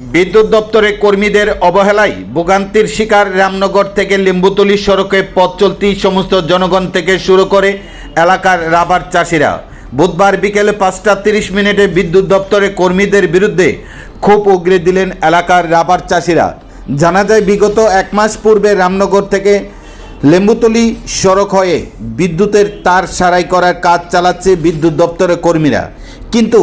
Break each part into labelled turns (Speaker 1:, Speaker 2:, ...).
Speaker 1: বিদ্যুৎ দপ্তরে কর্মীদের অবহেলায় ভোগান্তির শিকার রামনগর থেকে লিম্বুতলি সড়কে পথ চলতি সমস্ত জনগণ থেকে শুরু করে এলাকার রাবার চাষিরা। বুধবার বিকেলে পাঁচটা তিরিশ মিনিটে বিদ্যুৎ দপ্তরে কর্মীদের বিরুদ্ধে ক্ষোভ উগরে দিলেন এলাকার রাবার চাষিরা। জানা যায়, বিগত এক মাস পূর্বে রামনগর থেকে লেম্বুতলি সড়ক হয়ে বিদ্যুতের তার সারাই করার কাজ চালাচ্ছে বিদ্যুৎ দপ্তরের কর্মীরা। কিন্তু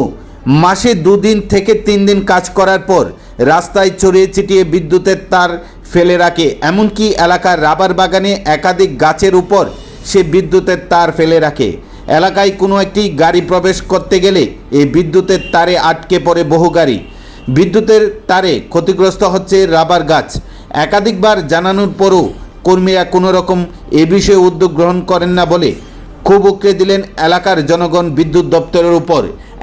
Speaker 1: মাসে দুদিন থেকে তিন দিন কাজ করার পর রাস্তায় ছড়িয়ে ছিটিয়ে বিদ্যুতের তার ফেলে রাখে। এমনকি এলাকার রাবার বাগানে একাধিক গাছের উপর সে বিদ্যুতের তার ফেলে রাখে। এলাকায় কোনো একটি গাড়ি প্রবেশ করতে গেলে এই বিদ্যুতের তারে আটকে পড়ে বহু গাড়ি। বিদ্যুতের তারে ক্ষতিগ্রস্ত হচ্ছে রাবার গাছ। একাধিকবার জানানোর পরও কর্মীরা কোনো রকম এ বিষয়ে উদ্যোগ গ্রহণ করেন না বলে ক্ষোভ উকড়ে দিলেন এলাকার জনগণ বিদ্যুৎ দপ্তরের উপর।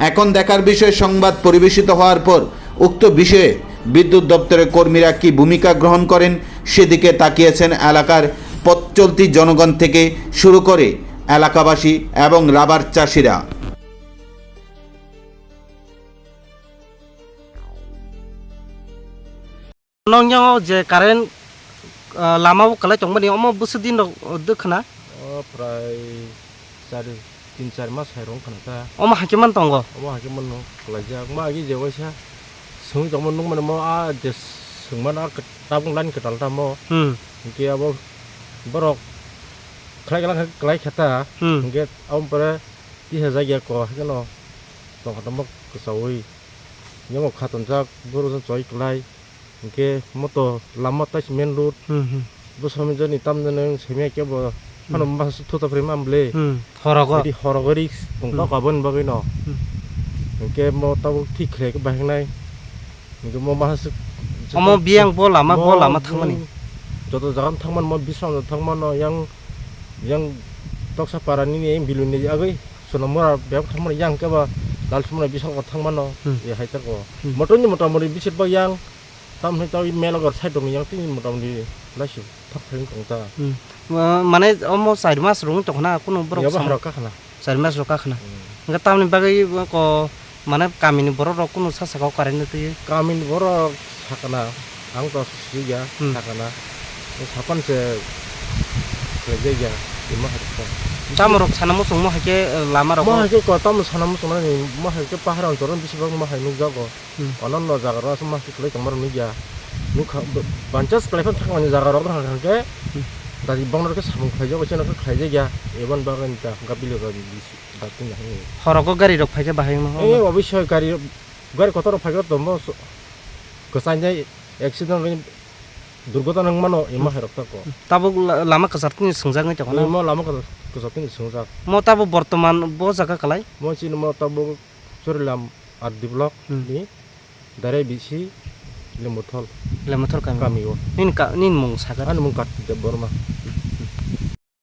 Speaker 1: এখন দেখার বিষয়ে সংবাদ পরিবেশিত হওয়ার পর উক্ত বিষয়ে বিদ্যুৎ দপ্তরের কর্মীরা কি ভূমিকা গ্রহণ করেন সেদিকে তাকিয়েছেন এলাকার পথ জনগণ থেকে শুরু করে এলাকাবাসী এবং রাবার চাষিরা।
Speaker 2: যে কারেন্ট লামাও কালে চংবানি অম বসে দিন দেখনা। প্রায় চারি তিন চার মাস
Speaker 3: হাইরং খানা অম হাকিমান তঙ্গ অম হাকিমান কলাইজা মা আগে যে 이롱 카나타
Speaker 2: omo hakiman tongo
Speaker 3: 어머 하게 뭐노 글라자 마 아기 제고샤 승 정말 농만 뭐아 제 승만 아 따봉 란 그달다 뭐
Speaker 2: hm
Speaker 3: 이게 뭐 버럭 클라이 클라이 클라이 켰다
Speaker 2: hm
Speaker 3: 이게 아움 버에 이 회사기야 거 하잖아 또 하다 뭐 그사오이 영어 카톤 자 버로서 저이 클라이 이게 뭐또 라마 따시 맨루
Speaker 2: hm
Speaker 3: 부서면 전이 땀드는 재미있게 뭐 하는 마스 토다 프리만 블레
Speaker 2: hm thorago
Speaker 3: đi họ rồi
Speaker 2: মানে
Speaker 3: các hả
Speaker 2: side mas roka khna nga tamni bagai ko মানে কামিনি বড় রক কোনো সাসা কাও কারেন তুই
Speaker 3: ang to suya
Speaker 2: Hmm.
Speaker 3: sakana sapan se kerja ya lima hari ko
Speaker 2: তাম রক সানামো সংমো হাকে লামা রক
Speaker 3: ma ke ko tam sanam sumana ni ma ke paharan toron bisi bang ma hai nu jago
Speaker 2: Hmm.
Speaker 3: onon no jaga ro sama ke klai kamar nu ya nu kha bancas klai pan thang ni jaga ro thang thang ke dari bang ro ke samung khai jago chena ke khai ya eban bagan ta gabilo ga bisi batin ya ni
Speaker 2: হরক গাড়ি রক ফাইকে বাহাই
Speaker 3: এই অবশ্যই গাড়ি গাড়ি কত ফাইগত দম গোসাই যাই অ্যাক্সিডেন্ট দুর্ঘটনা মানো
Speaker 2: lemotol, lemotol kami.
Speaker 3: Kami oh. wa.
Speaker 2: Nin ka nin mong sagat.
Speaker 3: Ano mong kat de